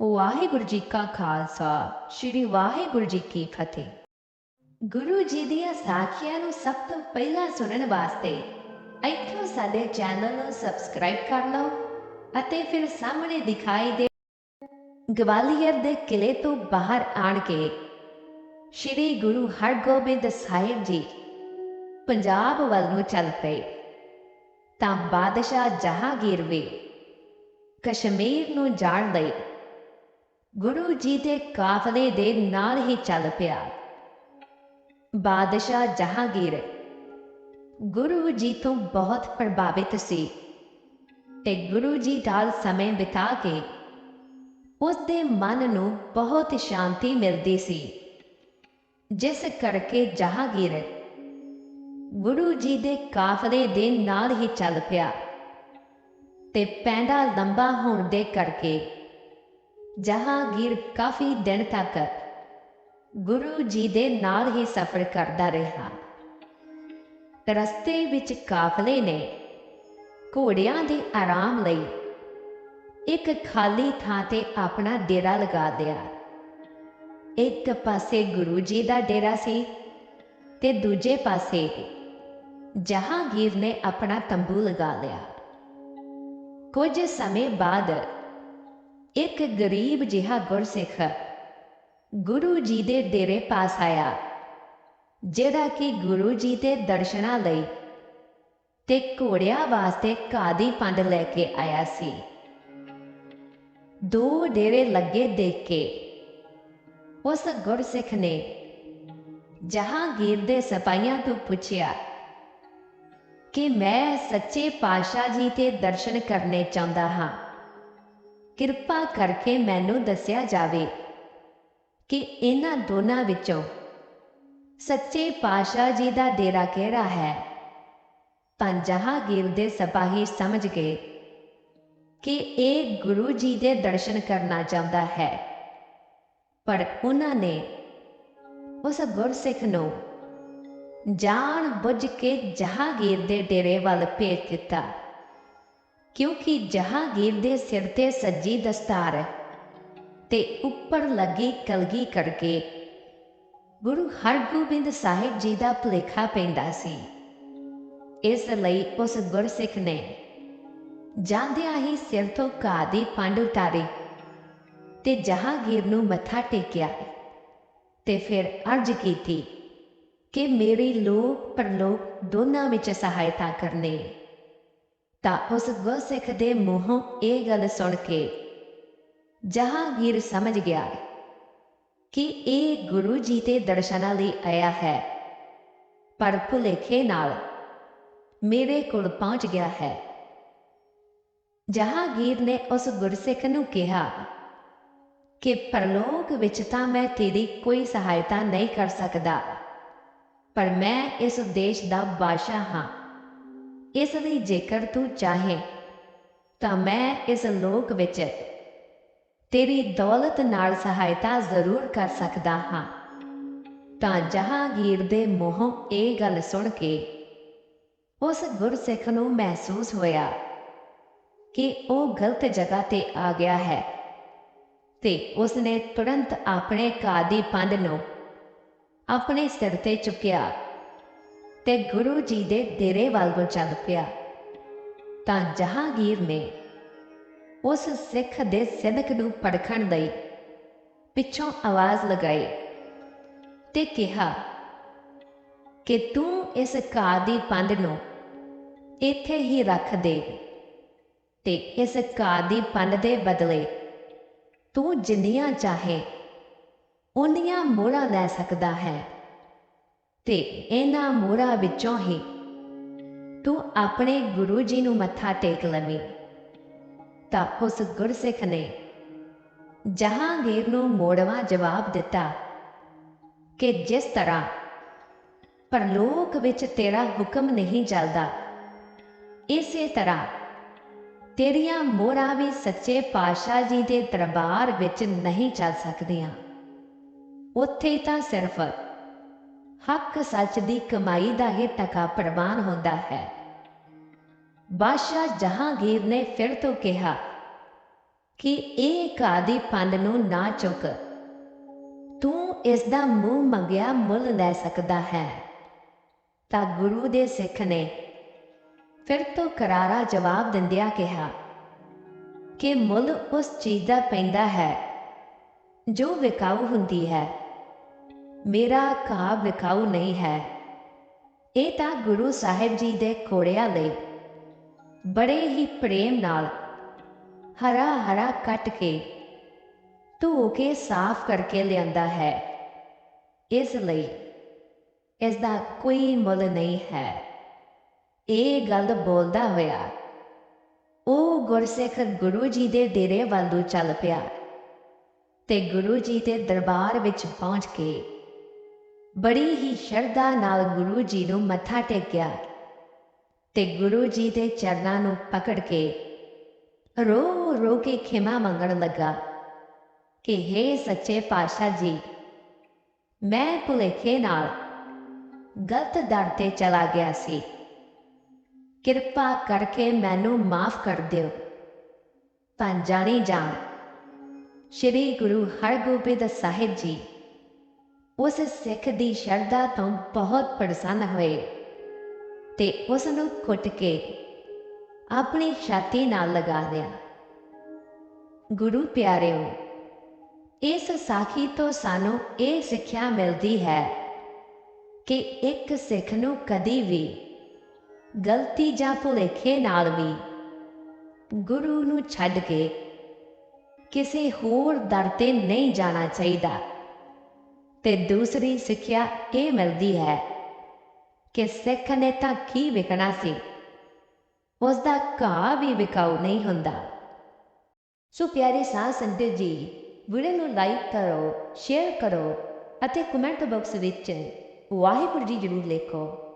ਵਾਹਿਗੁਰੂ ਜੀ ਕਾ ਖਾਲਸਾ, ਸ੍ਰੀ ਵਾਹਿਗੁਰੂ ਜੀ ਕੀ ਫਤਿਹ। ਗੁਰੂ ਜੀ ਦੀਆਂ ਸਾਖੀਆਂ ਨੂੰ ਸਭ ਤੋਂ ਪਹਿਲਾਂ ਸੁਣਨ ਵਾਸਤੇ ਇੱਥੋਂ ਸਾਡੇ ਚੈਨਲ ਨੂੰ ਸਬਸਕ੍ਰਾਈਬ ਕਰ ਲਓ ਅਤੇ ਫਿਰ ਸਾਹਮਣੇ ਦਿਖਾਈ ਦੇ ਗਵਾਲੀਅਰ ਦੇ ਕਿਲੇ ਤੋਂ ਬਾਹਰ ਆਣ ਕੇ ਸ੍ਰੀ ਗੁਰੂ ਹਰਗੋਬਿੰਦ ਸਾਹਿਬ ਜੀ ਪੰਜਾਬ ਵੱਲ ਨੂੰ ਚੱਲ ਪਏ। ਤਾਂ ਬਾਦਸ਼ਾਹ ਜਹਾਂਗੀਰ ਵੀ ਕਸ਼ਮੀਰ ਨੂੰ ਜਾਣ ਲਈ ਗੁਰੂ ਜੀ ਦੇ ਕਾਫਲੇ ਦੇ ਨਾਲ ਹੀ ਚੱਲ ਪਿਆ। ਬਾਦਸ਼ਾਹ ਜਹਾਂਗੀਰ ਗੁਰੂ ਜੀ ਤੋਂ ਬਹੁਤ ਪ੍ਰਭਾਵਿਤ ਸੀ ਤੇ ਗੁਰੂ ਜੀ ਨਾਲ ਸਮੇਂ ਬਿਤਾ ਕੇ ਉਸ ਦੇ ਮਨ ਨੂੰ ਬਹੁਤ ਸ਼ਾਂਤੀ ਮਿਲਦੀ ਸੀ। ਜਿਸ ਕਰਕੇ ਜਹਾਂਗੀਰ ਗੁਰੂ ਜੀ ਦੇ ਕਾਫਲੇ ਦੇ ਨਾਲ ਹੀ ਚੱਲ ਪਿਆ ਤੇ ਪੈਂਡਾ ਲੰਬਾ ਹੋਣ ਦੇ ਕਰਕੇ ਜਹਾਂਗੀਰ ਕਾਫੀ ਦਿਨ ਤੱਕ ਗੁਰੂ ਜੀ ਦੇ ਨਾਲ ਹੀ ਸਫ਼ਰ ਕਰਦਾ ਰਿਹਾ। ਰਸਤੇ ਵਿੱਚ ਕਾਫਲੇ ਨੇ ਘੋੜਿਆਂ ਦੇ ਆਰਾਮ ਲਈ ਇੱਕ ਖਾਲੀ ਥਾਂ ਤੇ ਆਪਣਾ ਡੇਰਾ ਲਗਾ ਲਿਆ ਇੱਕ ਪਾਸੇ ਗੁਰੂ ਜੀ ਦਾ ਡੇਰਾ ਸੀ ਤੇ ਦੂਜੇ ਪਾਸੇ ਜਹਾਂਗੀਰ ਨੇ ਆਪਣਾ ਤੰਬੂ ਲਗਾ ਲਿਆ। ਕੁਝ ਸਮੇਂ ਬਾਅਦ ਇੱਕ ਗਰੀਬ ਜਿਹਾ ਗੁਰਸਿੱਖ ਗੁਰੂ ਜੀ ਦੇ ਡੇਰੇ ਪਾਸ ਆਇਆ ਜਿਹੜਾ ਕਿ ਗੁਰੂ ਜੀ ਦੇ ਦਰਸ਼ਨਾਂ ਲਈ ਤੇ ਘੋੜਿਆਂ ਵਾਸਤੇ ਕਾਦੀ ਪੰਡ ਲੈ ਕੇ ਆਇਆ ਸੀ। ਦੋ ਡੇਰੇ ਲੱਗੇ ਦੇਖ ਕੇ ਉਸ ਗੁਰਸਿੱਖ ਨੇ ਜਹਾਂਗੀਰ ਦੇ ਸਿਪਾਹੀਆਂ ਤੋਂ ਪੁੱਛਿਆ ਕਿ ਮੈਂ ਸੱਚੇ ਪਾਤਸ਼ਾਹ ਜੀ ਦੇ ਦਰਸ਼ਨ ਕਰਨੇ ਚਾਹੁੰਦਾ ਹਾਂ। ਕਿਰਪਾ ਕਰਕੇ ਮੈਨੂੰ ਦੱਸਿਆ ਜਾਵੇ ਕਿ ਇਹਨਾਂ ਦੋਨਾਂ ਵਿੱਚੋਂ ਸੱਚੇ ਪਾਤਸ਼ਾਹ ਜੀ ਦਾ ਡੇਰਾ ਕਿਹੜਾ ਹੈ? ਤਾਂ ਜਹਾਂਗੀਰ ਦੇ ਸਿਪਾਹੀ ਸਮਝ ਗਏ ਕਿ ਇਹ ਗੁਰੂ ਜੀ ਦੇ ਦਰਸ਼ਨ ਕਰਨਾ ਚਾਹੁੰਦਾ ਹੈ। ਪਰ ਉਹਨਾਂ ਨੇ ਉਸ ਗੁਰਸਿੱਖ ਨੂੰ ਜਾਣ ਬੁੱਝ ਕੇ ਜਹਾਂਗੀਰ ਦੇ ਡੇਰੇ ਵੱਲ ਭੇਜ ਦਿੱਤਾ। ਕਿਉਂਕਿ ਜਹਾਂਗੀਰ ਦੇ ਸਿਰ ਤੇ ਸੱਜੀ ਦਸਤਾਰ ਤੇ ਉੱਪਰ ਲੱਗੀ ਕਲਗੀ ਕਰਕੇ ਗੁਰੂ ਹਰਗੋਬਿੰਦ ਸਾਹਿਬ ਜੀ ਦਾ ਭੁਲੇਖਾ ਪੈਂਦਾ ਸੀ। ਇਸ ਲਈ ਉਸ ਗੁਰਸਿੱਖ ਨੇ ਜਾਂਦਿਆਂ ਹੀ ਸਿਰ ਤੋਂ ਘਾਹ ਦੀ ਪੰਡ ਉਤਾਰੀ ਤੇ ਜਹਾਂਗੀਰ ਨੂੰ ਮੱਥਾ ਟੇਕਿਆ ਤੇ ਫਿਰ ਅਰਜ਼ ਕੀਤੀ ਕਿ ਮੇਰੀ ਲੋਕ ਪਰਲੋਕ ਦੋਨਾਂ ਵਿੱਚ ਸਹਾਇਤਾ ਕਰਨੀ। ਤਾਂ ਉਸ ਗੁਰਸਿੱਖ ਦੇ ਮੂੰਹੋਂ ਇਹ ਗੱਲ ਸੁਣ ਕੇ ਜਹਾਂਗੀਰ ਸਮਝ ਗਿਆ ਕਿ ਇਹ ਗੁਰੂ ਜੀ ਦੇ ਦਰਸ਼ਨਾਂ ਲਈ ਆਇਆ ਹੈ। ਪਰ ਭੁਲੇਖੇ ਨਾਲ ਮੇਰੇ ਕੋਲ ਪਹੁੰਚ ਗਿਆ ਹੈ। ਜਹਾਂਗੀਰ ਨੇ ਉਸ ਗੁਰਸਿੱਖ ਨੂੰ ਕਿਹਾ ਕਿ ਪਰਲੋਕ ਵਿੱਚ ਤਾਂ ਮੈਂ ਤੇਰੀ ਕੋਈ ਸਹਾਇਤਾ ਨਹੀਂ ਕਰ ਸਕਦਾ, ਪਰ ਮੈਂ ਇਸ ਦੇਸ਼ ਦਾ ਬਾਦਸ਼ਾਹ ਹਾਂ। ਇਸ ਲਈ ਜੇਕਰ ਤੂੰ ਚਾਹੇ ਤਾਂ ਮੈਂ ਇਸ ਲੋਕ ਵਿੱਚ ਤੇਰੀ ਦੌਲਤ ਨਾਲ ਸਹਾਇਤਾ ਜ਼ਰੂਰ ਕਰ ਸਕਦਾ ਹਾਂ। ਤਾਂ ਜਹਾਂਗੀਰ ਦੇ ਮੂੰਹੋਂ ਇਹ ਗੱਲ ਸੁਣ ਕੇ ਉਸ ਗੁਰਸਿੱਖ ਨੂੰ ਮਹਿਸੂਸ ਹੋਇਆ ਕਿ ਉਹ ਗਲਤ ਜਗ੍ਹਾ ਤੇ ਆ ਗਿਆ ਹੈ ਤੇ ਉਸਨੇ ਤੁਰੰਤ ਆਪਣੇ ਕਾਦੀ ਪੰਧ ਨੂੰ ਆਪਣੇ ਸਿਰ ਤੇ ਚੁੱਕਿਆ। ਤੇ ਗੁਰੂ ਜੀ ਦੇ ਡੇਰੇ ਵੱਲ ਨੂੰ ਚੱਲ ਪਿਆ। ਤਾਂ ਜਹਾਂਗੀਰ ਨੇ ਉਸ ਸਿੱਖ ਦੇ ਸਿਦਕ ਨੂੰ ਪਰਖਣ ਲਈ ਪਿੱਛੋਂ ਆਵਾਜ਼ ਲਗਾਈ ਤੇ ਕਿਹਾ ਕਿ ਤੂੰ ਇਸ ਘਾਹ ਦੀ ਪੰਡ ਨੂੰ ਇੱਥੇ ਹੀ ਰੱਖ ਦੇ ਤੇ ਇਸ ਘਾਹ ਦੀ ਪੰਡ ਦੇ ਬਦਲੇ ਤੂੰ ਜਿੰਨੀਆਂ ਚਾਹੇ ਉਨੀਆਂ ਮੋਹਰਾਂ ਲੈ ਸਕਦਾ ਹੈ। ਤੇ ਇਹਨਾਂ ਮੋਹਰਾਂ ਵਿੱਚੋਂ ਹੀ ਤੂੰ ਆਪਣੇ ਗੁਰੂ ਜੀ ਨੂੰ ਮੱਥਾ ਟੇਕ ਲਵੇਂ। ਤਾਂ ਉਸ ਗੁਰਸਿੱਖ ਨੇ ਜਹਾਂਗੀਰ ਨੂੰ ਮੋੜਵਾ ਜਵਾਬ ਦਿੱਤਾ ਕਿ ਜਿਸ ਤਰ੍ਹਾਂ ਪਰਲੋਕ ਵਿੱਚ ਤੇਰਾ ਹੁਕਮ ਨਹੀਂ ਚੱਲਦਾ, ਇਸੇ ਤਰ੍ਹਾਂ ਤੇਰੀਆਂ ਮੋਹਰਾਂ ਵੀ ਸੱਚੇ ਪਾਤਸ਼ਾਹ ਜੀ ਦੇ ਦਰਬਾਰ ਵਿੱਚ ਨਹੀਂ ਚੱਲ ਸਕਦੀਆਂ। ਉੱਥੇ ਤਾਂ ਸਿਰਫ ਹੱਕ ਸੱਚ ਦੀ ਕਮਾਈ ਦਾ ਹੀ ਤਕਾ ਪ੍ਰਵਾਨ ਹੁੰਦਾ ਹੈ। ਬਾਦਸ਼ਾਹ ਜਹਾਂਗੀਰ ਨੇ ਫਿਰ ਤੋਂ ਕਿਹਾ ਕਿ ਇਹ ਕਾਦੀ ਪੰਨ ਨੂੰ ਨਾ ਚੁੱਕ। ਤੂੰ ਇਸ ਦਾ ਮੂੰਹ ਮੰਗਿਆ ਮੁੱਲ ਲੈ ਸਕਦਾ ਹੈ। ਤਾਂ ਗੁਰੂ ਦੇ ਸਿੱਖ ਨੇ ਫਿਰ ਤੋਂ ਕਰਾਰਾ ਜਵਾਬ ਦਿੰਦਿਆਂ ਕਿਹਾ ਕਿ ਮੁੱਲ ਉਸ ਚੀਜ਼ ਦਾ ਪੈਂਦਾ ਹੈ, ਜੋ ਵਿਕਾਊ ਹੁੰਦੀ ਹੈ। ਮੇਰਾ ਘਾਹ ਵਿਕਾਊ ਨਹੀਂ ਹੈ। ਇਹ ਤਾਂ ਗੁਰੂ ਸਾਹਿਬ ਜੀ ਦੇ ਕੋੜਿਆਂ ਲਈ ਬੜੇ ਹੀ ਪ੍ਰੇਮ ਨਾਲ ਹਰਾ ਹਰਾ ਕੱਟ ਕੇ ਧੋ ਕੇ ਸਾਫ਼ ਕਰਕੇ ਲਿਆਂਦਾ ਹੈ। ਇਸ ਲਈ ਇਸ ਦਾ ਕੋਈ ਮੁੱਲ ਨਹੀਂ ਹੈ। ਇਹ ਗੱਲ ਬੋਲਦਾ ਹੋਇਆ ਉਹ ਗੁਰਸਿੱਖ ਗੁਰੂ ਜੀ ਦੇ ਡੇਰੇ ਵੱਲ ਨੂੰ ਚੱਲ ਪਿਆ ਤੇ ਗੁਰੂ ਜੀ ਦੇ ਦਰਬਾਰ ਵਿੱਚ ਪਹੁੰਚ ਕੇ ਬੜੀ ਹੀ ਸ਼ਰਧਾ ਨਾਲ ਗੁਰੂ ਜੀ ਨੂੰ ਮੱਥਾ ਟੇਕਿਆ ਤੇ ਗੁਰੂ ਜੀ ਦੇ ਚਰਨਾਂ ਨੂੰ ਪਕੜ ਕੇ ਰੋ ਰੋ ਕੇ ਖਿਮਾ ਮੰਗਣ ਲੱਗਾ ਕਿ हे ਸੱਚੇ ਪਾਤਸ਼ਾਹ ਜੀ, ਮੈਂ ਭੁਲੇਖੇ ਨਾਲ ਗਲਤ ਦਰ ਤੇ ਚਲਾ ਗਿਆ ਸੀ। ਕਿਰਪਾ ਕਰਕੇ ਮੈਨੂੰ ਮਾਫ ਕਰ ਦਿਓ। ਤਾਂ ਜਾਣੀ ਜਾਣ, ਸ਼੍ਰੀ ਗੁਰੂ ਹਰਗੋਬਿੰਦ ਸਾਹਿਬ ਜੀ ਉਸ ਸਿੱਖ ਦੀ ਸ਼ਰਧਾ ਤੋਂ ਬਹੁਤ ਪ੍ਰਸੰਨ ਹੋਏ ਤੇ ਉਸ ਨੂੰ ਕੁੱਟ ਕੇ ਆਪਣੀ ਛਾਤੀ ਨਾਲ ਲਗਾ ਲਿਆ। ਗੁਰੂ ਪਿਆਰਿਓ, ਇਸ ਸਾਖੀ ਤੋਂ ਸਾਨੂੰ ਇਹ ਸਿੱਖਿਆ ਮਿਲਦੀ ਹੈ ਕਿ ਇੱਕ ਸਿੱਖ ਨੂੰ ਕਦੀ ਵੀ ਗਲਤੀ ਜਾਂ ਭੁਲੇਖੇ ਨਾਲ ਵੀ ਗੁਰੂ ਨੂੰ ਛੱਡ ਕੇ ਕਿਸੇ ਹੋਰ ਦਰ ਤੇ ਨਹੀਂ ਜਾਣਾ ਚਾਹੀਦਾ। ਤੇ ਦੂਸਰੀ ਸਿੱਖਿਆ ਇਹ ਮਿਲਦੀ ਹੈ ਕਿ ਸਿੱਖ ਨੇ ਤਾਂ ਕੀ ਵਿਕਣਾ ਸੀ? ਉਸ ਦਾ ਘਾਹ ਵੀ ਵਿਕਾਊ ਨਹੀਂ ਹੁੰਦਾ। ਸੋ ਪਿਆਰੇ ਸਾਹ ਸੰਗਤ ਜੀ, ਵੀਡੀਓ ਨੂੰ ਲਾਈਕ ਕਰੋ ਸ਼ੇਅਰ ਕਰੋ ਅਤੇ ਕਮੈਂਟ ਬਾਕਸ ਵਿੱਚ ਵਾਹਿਗੁਰੂ ਜੀ ਜ਼ਰੂਰ ਲਿਖੋ।